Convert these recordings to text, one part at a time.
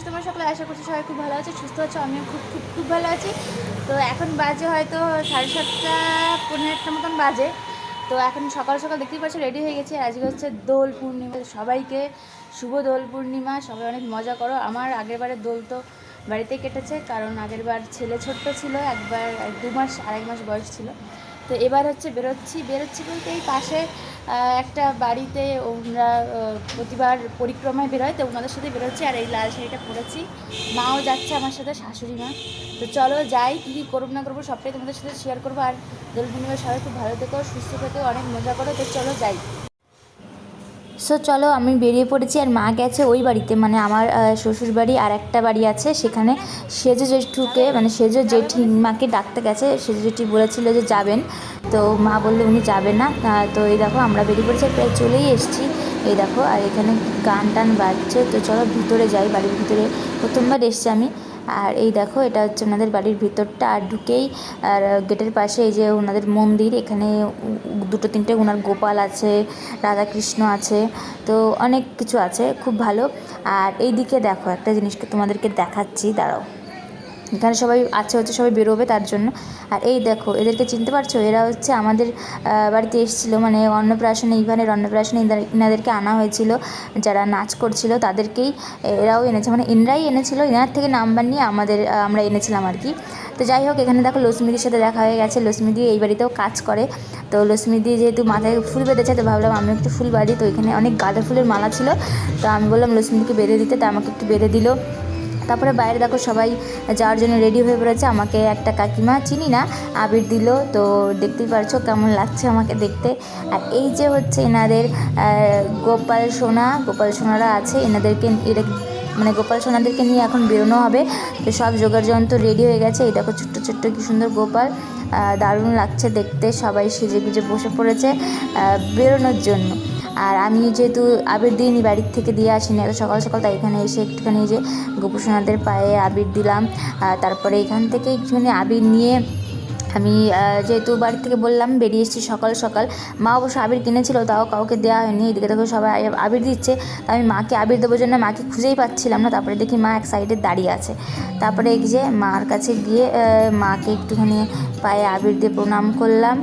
আছো তোমরা সকলে, আশা করছি সবাই খুব ভালো আছে, সুস্থ আছো, আমিও খুব খুব খুব ভালো আছি। তো এখন বাজে হয়তো সাড়ে সাতটা পনেরো একটা মতন বাজে। তো এখন সকাল সকাল দেখতেই পাচ্ছ রেডি হয়ে গেছে। আজকে হচ্ছে দোল পূর্ণিমা সবাইকে শুভ দোল পূর্ণিমা, সবাই অনেক মজা করো। আমার আগের বারের দোল তো বাড়িতে কেটেছে, কারণ আগের বার ছেলে ছোট্ট ছিল, একবার এক দু মাস, আড়াই মাস বয়স ছিল। তো এবার হচ্ছে বেরোচ্ছি। বেরোচ্ছি বলতে এই পাশে একটা বাড়িতে ওনারা প্রতিবার পরিক্রমায় বেরোয়, তো ওনাদের সাথে বেরোচ্ছি আর এই লাল শাড়িটা পরেছি। মাও যাচ্ছে আমার সাথে, শাশুড়ি মা। তো চলো যাই, কী কী করব না করব সবটাই তোমাদের সাথে শেয়ার করব। আর দোল পূর্ণিমা সবাই খুব ভালো থেকো, সুস্থ থেকো, অনেক মজা করো, তো চলো যাই। সো চলো আমি বেরিয়ে পড়েছি আর মা গেছে ওই বাড়িতে। মানে আমার শ্বশুর বাড়ি আর একটা বাড়ি আছে। সেখানে সেজো জেঠুকে মানে সেজো জেঠি মাকে ডাকতে গেছে। সেজো জেঠি বলেছিল যে যাবেন। তো মা বলল, উনি যাবেন না। তো এই দেখো, আমরা বেরিয়ে পড়েছি প্রায় চলেই এসেছি। এই দেখো, আর এখানে গান টান বাজছে। তো চলো ভিতরে যাই, বাড়ির ভিতরে। প্রথমবার এসছি আমি। আর এই দেখো, এটা হচ্ছে ওনাদের বাড়ির ভিতরটা। আর ঢুকেই, আর গেটের পাশে এই যে ওনাদের মন্দির, এখানে দুটো তিনটে ওনার গোপাল আছে, রাধাকৃষ্ণ আছে, তো অনেক কিছু আছে, খুব ভালো। আর এই দিকে দেখো একটা জিনিসকে তোমাদেরকে দেখাচ্ছি, দাঁড়াও। এখানে সবাই আছে হচ্ছে, সবাই বেরোবে তার জন্য। আর এই দেখো, এদেরকে চিনতে পারছ? এরা হচ্ছে আমাদের বাড়িতে এসেছিল মানে অন্নপ্রাশনে, ইভানের অন্নপ্রাশনে এনাদেরকে আনা হয়েছিল, যারা নাচ করছিল তাদেরকেই এরাও এনেছে। মানে এনরাই এনেছিল এনার থেকে নাম্বার নিয়ে আমাদের আমরা এনেছিলাম আর কি। তো যাই হোক, এখানে দেখো লক্ষ্মীদির সাথে দেখা হয়ে গেছে। লক্ষ্মীদি এই বাড়িতেও কাজ করে। তো লক্ষ্মীদি যেহেতু মাথায় ফুল বেঁধেছে, তো ভাবলাম আমি একটু ফুল বাঁধি। তো এখানে অনেক গাঁদা ফুলের মালা ছিল। তো আমি বললাম, লক্ষ্মীদিকে বেঁধে দিতে। তো আমাকে একটু বেঁধে দিল। তারপরে বাইরে দেখো সবাই যাওয়ার জন্য রেডি হয়ে পড়েছে। আমাকে একটা কাকিমা চিনি না, আবির দিল। তো দেখতেই পারছ কেমন লাগছে আমাকে দেখতে। আর এই যে হচ্ছে এনাদের গোপাল সোনা, গোপাল সোনারা আছে। এনাদেরকে, এরা মানে গোপাল সোনাদেরকে নিয়ে এখন বেরোনো হবে। তো সব জোগাড় যন্ত্র রেডি হয়ে গেছে। এই দেখো ছোট্ট ছোট্ট কি সুন্দর গোপাল। দারুণ লাগছে দেখতে। সবাই সেজে গুজে বসে পড়েছে বেরোনোর জন্য। আর আমি যেহেতু আবির দিইনি বাড়ির থেকে দিয়ে আসিনি এত সকাল সকাল, তাই এখানে এসে একটুখানি যে গোপুসোনাদের পায়ে আবির দিলাম। তারপরে এখান থেকে একটুখানি আবির নিয়ে আমি যেহেতু বাড়ি থেকে বললাম বেরিয়ে এসেছি সকাল সকাল, মা অবশ্য আবির কিনেছিল, তাও কাউকে দেওয়া হয়নি। এদিকে দেখো সবাই আবির দিচ্ছে। তো আমি মাকে আবির দেবো জন্য মাকে খুঁজেই পাচ্ছিলাম না। তারপরে দেখি মা এক সাইডে দাঁড়িয়ে আছে। তারপরে এই যে মার কাছে গিয়ে মাকে একটুখানি পায়ে আবির দিয়ে প্রণাম করলাম।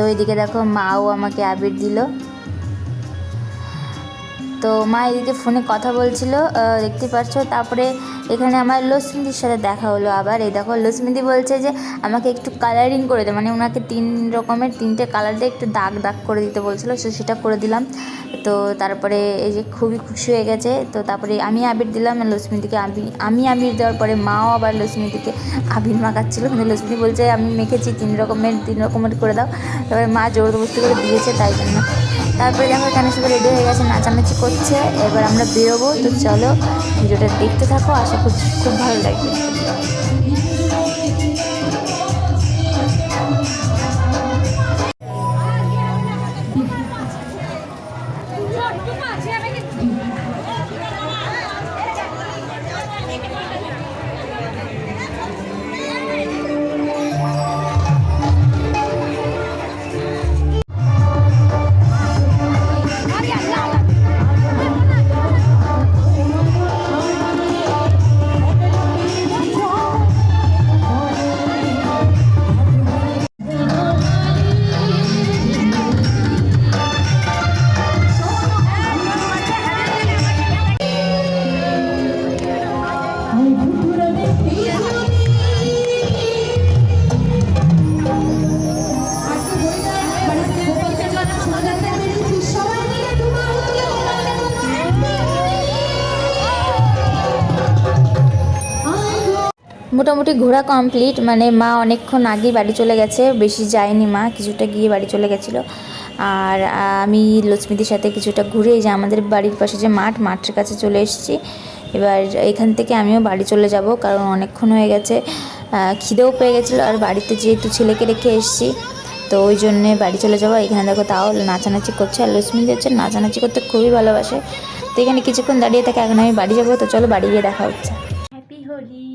তো ওইদিকে দেখো মাও আমাকে আবির দিল। তো মা এদিকে ফোনে কথা বলছিল দেখতে পাচ্ছ তারপরে এখানে আমার লক্ষ্মীদির সাথে দেখা হলো আবার। এই দেখো, লক্ষ্মীদি বলছে যে, আমাকে একটু কালারিং করে দে। মানে ওনাকে তিন রকমের, তিনটে কালার দিয়ে একটু দাগ দাগ করে দিতে বলছিল, সে সেটা করে দিলাম। তো তারপরে এই যে খুবই খুশি হয়ে গেছে। তো তারপরে আমি আবির দিলাম লক্ষ্মীদিকে আমি আমি আবির দেওয়ার পরে মাও আবার লক্ষ্মীদিকে আবির মাখাচ্ছিল। কিন্তু লক্ষ্মী বলছে, আমি মেখেছি, তিন রকমের তিন রকমের করে দাও। তারপরে মা জোরদবস্তি করে দিয়েছে, তাই জন্য তারপরে দেখো এখানে সবাই রেডি হয়ে গেছে, নাচানাচি করছে। এবার আমরা বেরোবো, তো চলো ভিডিওটা দেখতে থাকো, আশা করছি খুব ভালো লাগবে। মোটামুটি ঘোরা কমপ্লিট মানে মা অনেকক্ষণ আগেই বাড়ি চলে গেছে, বেশি যায়নি মা, কিছুটা গিয়ে বাড়ি চলে গেছিল। আর আমি লক্ষ্মীদের সাথে কিছুটা ঘুরে যে আমাদের বাড়ির পাশে যে মাঠ, মাঠের কাছে চলে এসেছি। এবার এখান থেকে আমিও বাড়ি চলে যাব, কারণ অনেকক্ষণ হয়ে গেছে। খিদেও পেয়ে গেছিল, আর বাড়িতে যেহেতু ছেলেকে রেখে এসেছি, তো ওই জন্যে বাড়ি চলে যাব এখানে দেখো তাও নাচানাচি করছে, আর লক্ষ্মী হচ্ছে নাচানাচি করতে খুবই ভালোবাসে। তো এখানে কিছুক্ষণ দাঁড়িয়ে থাকে এখন আমি বাড়ি যাব, তো চলো বাড়ি গিয়ে দেখা হচ্ছে happy Holi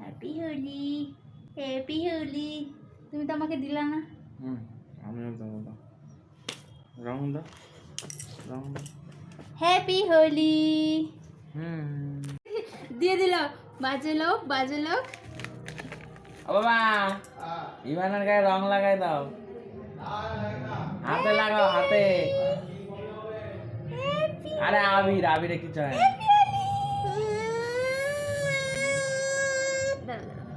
happy Holi happy Holi তুমি তো আমাকে দিলা না। হুম আমিও দেবো দাও রং দাও রং দাও হ্যাপি হোলি হুম। দিয়ে দিল বাজে লোক বাজে লোক। ও বাবা ইভানের গায়ে রং লাগাই দাও। হাতে লাগাও হাতে। আরে আবির আবিরে কিছু হয় না ব্যাস, ব্যাস, ব্যাস।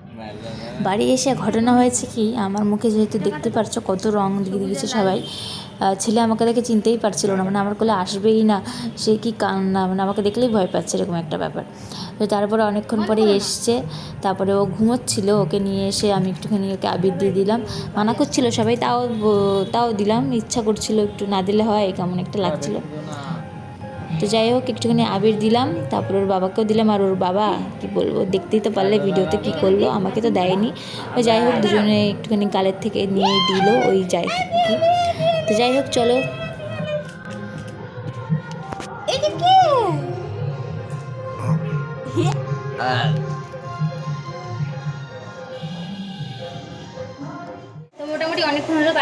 বাড়ি এসে ঘটনা হয়েছে কি? আমার মুখে যেহেতু দেখতে পারছ কত রং দিয়ে দিয়েছে সবাই। ছেলে আমাকে দেখে চিনতেই পারছিল না মানে আমার কোলে আসবেই না, সে কি কান্না মানে আমাকে দেখলেই ভয় পাচ্ছে এরকম একটা ব্যাপার। তো তারপরে অনেকক্ষণ পরে এসছে, তারপরে ও ঘুমোচ্ছিল, ওকে নিয়ে এসে আমি একটুখানি ওকে আবির দিয়ে দিলাম। মানা করছিল সবাই, তাও তাও দিলাম, ইচ্ছা করছিল একটু না দিলে হয় কেমন একটা লাগছিল। তো যাই হোক একটুখানি আবির দিলাম তারপর ওর বাবাকেও দিলাম আর ওর বাবা কি বলব দেখতেই তো পারলে ভিডিওতে কি করল আমাকে তো দেয়নি। ওই যাই হোক দুজনে একটুখানি গালের থেকে নিয়ে দিল ওই যাই কি। তো যাই হোক চলো।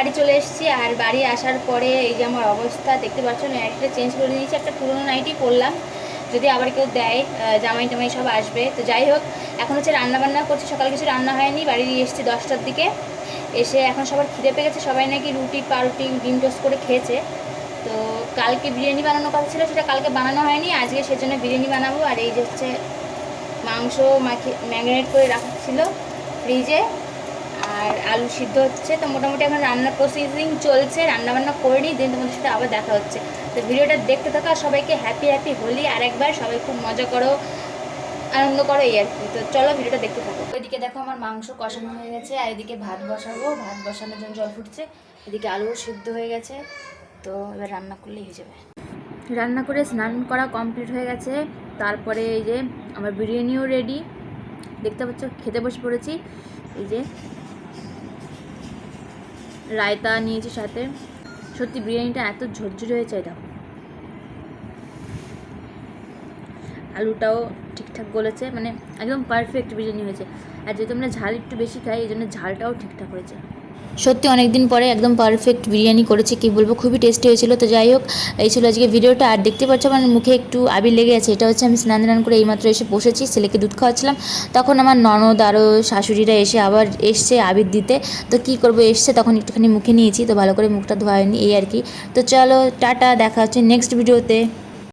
বাড়ি চলে এসেছি আর বাড়ি আসার পরে এই যে আমার অবস্থা, দেখতে পাচ্ছ নাইটিটা চেঞ্জ করে দিয়েছি, একটা পুরোনো নাইটি পরলাম। যদি আবার কেউ দেয় জামাই টামাই সব আসবে। তো যাই হোক, এখন হচ্ছে রান্না বান্না করছি, সকালে কিছু রান্না হয়নি, বাড়ি এসেছি দশটার দিকে। এসে এখন সবার খিদে পেয়ে গেছে সবাই নাকি রুটি, পাউরুটি, ডিম টোস্ট করে খেয়েছে। তো কালকে বিরিয়ানি বানানোর কথা ছিল, সেটা কালকে বানানো হয়নি, আজকে সেজন্য বিরিয়ানি বানাবো। আর এই যে হচ্ছে মাংস মাখি ম্যাগনেট করে রাখা ছিল ফ্রিজে আর আলু সিদ্ধ হচ্ছে, তো মোটামুটি এখন রান্নার প্রসেসিং চলছে রান্না বান্না করে নিই দিন তোমাদের সাথে আবার দেখা হচ্ছে। তো ভিডিওটা দেখতে থাকো আর সবাইকে হ্যাপি হ্যাপি হোলি, আর একবার সবাই খুব মজা করো, আনন্দ করো, এই আর কি। তো চলো ভিডিওটা দেখতে থাকো। ওইদিকে দেখো আমার মাংস কষানো হয়ে গেছে, আর এদিকে ভাত বসাবো, ভাত বসানোর জন্য জল ফুটছে, এদিকে আলুও সিদ্ধ হয়ে গেছে, তো এবার রান্না করলেই হয়ে যাবে। রান্না করে স্নান করা কমপ্লিট হয়ে গেছে, তারপরে এই যে আমার বিরিয়ানিও রেডি দেখতে পাচ্ছ, খেতে বসে পড়েছি, এই যে রায়তা নিয়েছি সাথে। সত্যি বিরিয়ানিটা এত ঝরঝরে হয়েছে এটা। আলুটাও ঠিকঠাক গলেছে মানে একদম পারফেক্ট বিরিয়ানি হয়েছে। আর যেহেতু আমরা ঝাল একটু বেশি খাই, এই জন্য ঝালটাও ঠিকঠাক হয়েছে। সত্যি অনেক দিন পরে একদম পারফেক্ট বিরিয়ানি করেছে, কি বলব, খুবই টেস্টি হয়েছিল। তো যাই হোক, এই ছিল আজকে ভিডিওটা। আর দেখতে পাচ্ছ আমার মুখে একটু আবির লেগে আছে, এটা হচ্ছে আমি স্নান টান করে এইমাত্র এসে বসেছি, ছেলেকে দুধ খাওয়াচ্ছিলাম। তখন আমার ননদ আরও শাশুড়িরা এসে আবার এসছে আবির দিতে। তো কি করব, এসছে, তখন একটুখানি মুখে নিয়েছি, তো ভালো করে মুখটা ধোয়া হয়নি, এই আর কি। তো চলো, টাটা, দেখা হচ্ছে নেক্সট ভিডিওতে